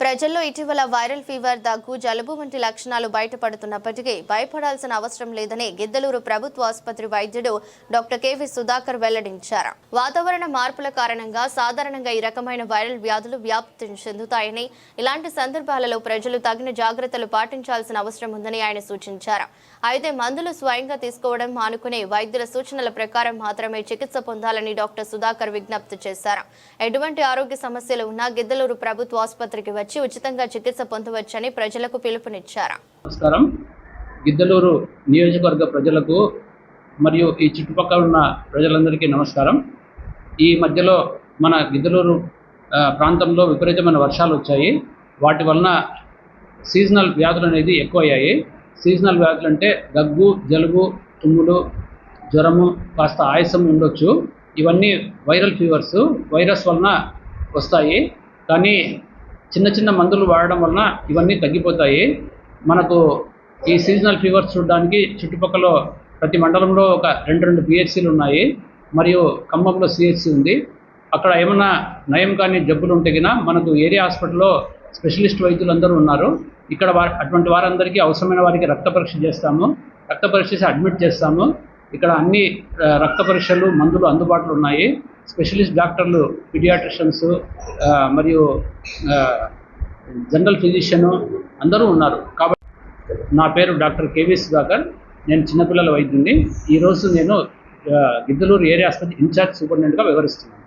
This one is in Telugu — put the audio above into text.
ప్రజల్లో ఇటీవల వైరల్ ఫీవర్ దగ్గు జలుబు వంటి లక్షణాలు బయటపడుతున్నప్పటికీ భయపడాల్సిన అవసరం లేదని గిద్దలూరు ప్రభుత్వ ఆసుపత్రి వైద్యుడు డాక్టర్ కెవి సుధాకర్ వెల్లడించారు. వాతావరణ మార్పుల కారణంగా సాధారణంగా ఈ రకమైన వైరల్ వ్యాధులు వ్యాప్తి చెందుతాయని ఇలాంటి సందర్భాలలో ప్రజలు తగిన జాగ్రత్తలు పాటించాల్సిన అవసరం ఉందని ఆయన సూచించారు. అయితే మందులు స్వయంగా తీసుకోవడం మానుకుని వైద్యుల సూచనల ప్రకారం మాత్రమే చికిత్స పొందాలని డాక్టర్ సుధాకర్ విజ్ఞప్తి చేశారు. ఎటువంటి ఆరోగ్య సమస్యలు ఉన్నా గిద్దలూరు ప్రభుత్వ ఆసుపత్రికి వచ్చి ఉచితంగా చికిత్స పొందవచ్చని ప్రజలకు పిలుపునిచ్చారు. నమస్కారం. గిద్దలూరు నియోజకవర్గ ప్రజలకు మరియు ఈ చుట్టుపక్కల ఉన్న ప్రజలందరికీ నమస్కారం. ఈ మధ్యలో మన గిద్దలూరు ప్రాంతంలో విపరీతమైన వర్షాలు వచ్చాయి. వాటి వలన సీజనల్ వ్యాధులు అనేది ఎక్కువయ్యాయి. సీజనల్ వ్యాధులు అంటే దగ్గు జలుబు తుమ్ములు జ్వరము కాస్త ఆయాసం ఉండొచ్చు. ఇవన్నీ వైరల్ ఫీవర్స్ వైరస్ వలన వస్తాయి. కానీ చిన్న చిన్న మందులు వాడడం వలన ఇవన్నీ తగ్గిపోతాయి. మనకు ఈ సీజనల్ ఫీవర్స్ చూడడానికి చుట్టుపక్కల ప్రతి మండలంలో ఒక రెండు రెండు పిహెచ్సిలు ఉన్నాయి. మరియు ఖమ్మంలో సిహెచ్సి ఉంది. అక్కడ ఏమైనా నయం కాని జబ్బులు ఉంటే మనకు ఏరియా హాస్పిటల్లో స్పెషలిస్ట్ వైద్యులు అందరూ ఉన్నారు. ఇక్కడ అటువంటి వారందరికీ అవసరమైన వారికి రక్త పరీక్ష చేస్తాము. రక్త పరీక్ష చేసి అడ్మిట్ చేస్తాము. ఇక్కడ అన్ని రక్త పరీక్షలు మందులు అందుబాటులో ఉన్నాయి. స్పెషలిస్ట్ డాక్టర్లు పిడియాట్రిషియన్స్ మరియు జనరల్ ఫిజిషియన్ అందరూ ఉన్నారు. కాబట్టి నా పేరు డాక్టర్ కేవీ సుధాకర్. నేను చిన్నపిల్లల వైద్యుని ఈరోజు నేను గిద్దలూరు ఏరియా ఆసుపత్రి ఇన్ఛార్జ్ సూపరింటెండెంట్గా వివరిస్తున్నాను.